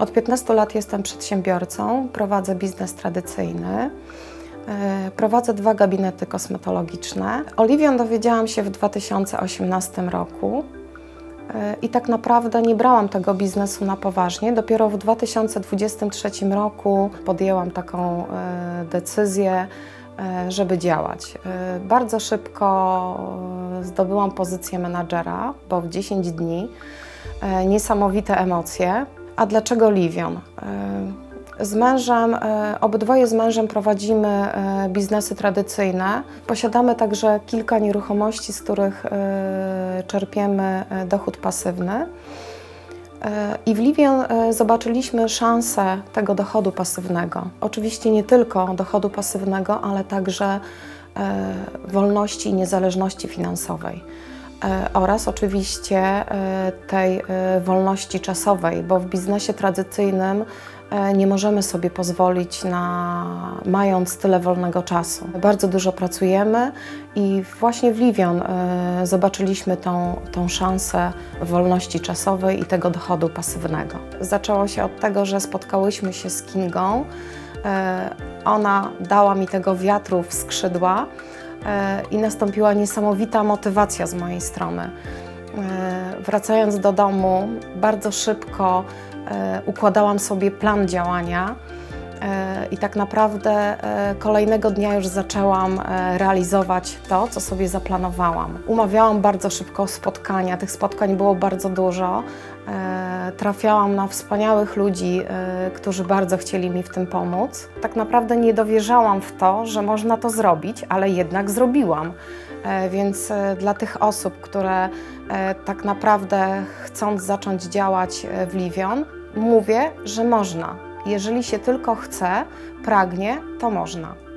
Od 15 lat jestem przedsiębiorcą, prowadzę biznes tradycyjny. E, Prowadzę dwa gabinety kosmetologiczne. Oliwion dowiedziałam się w 2018 roku e, i tak naprawdę nie brałam tego biznesu na poważnie. Dopiero w 2023 roku podjęłam taką e, decyzję, żeby działać. Bardzo szybko zdobyłam pozycję menadżera, bo w 10 dni niesamowite emocje. A dlaczego Liwion? E, Z mężem, e, obydwoje z mężem prowadzimy e, biznesy tradycyjne. Posiadamy także kilka nieruchomości, z których czerpiemy dochód pasywny. I w Liwion zobaczyliśmy szansę tego dochodu pasywnego. Oczywiście nie tylko dochodu pasywnego, ale także wolności i niezależności finansowej. E, Oraz oczywiście e, tej e, wolności czasowej, bo w biznesie tradycyjnym nie możemy sobie pozwolić na, mając tyle wolnego czasu. Bardzo dużo pracujemy i właśnie w Liwion e, zobaczyliśmy tą, tą szansę wolności czasowej i tego dochodu pasywnego. Zaczęło się od tego, że spotkałyśmy się z Kingą. Ona dała mi tego wiatru w skrzydła i nastąpiła niesamowita motywacja z mojej strony. E, Wracając do domu, bardzo szybko e, układałam sobie plan działania. I tak naprawdę e, kolejnego dnia już zaczęłam e, realizować to, co sobie zaplanowałam. Umawiałam bardzo szybko spotkania, tych spotkań było bardzo dużo. E, Trafiałam na wspaniałych ludzi, którzy bardzo chcieli mi w tym pomóc. Tak naprawdę nie dowierzałam w to, że można to zrobić, ale jednak zrobiłam. Więc dla tych osób, które tak naprawdę chcąc zacząć działać w Liwion, mówię, że można. Jeżeli się tylko chce, pragnie, to można.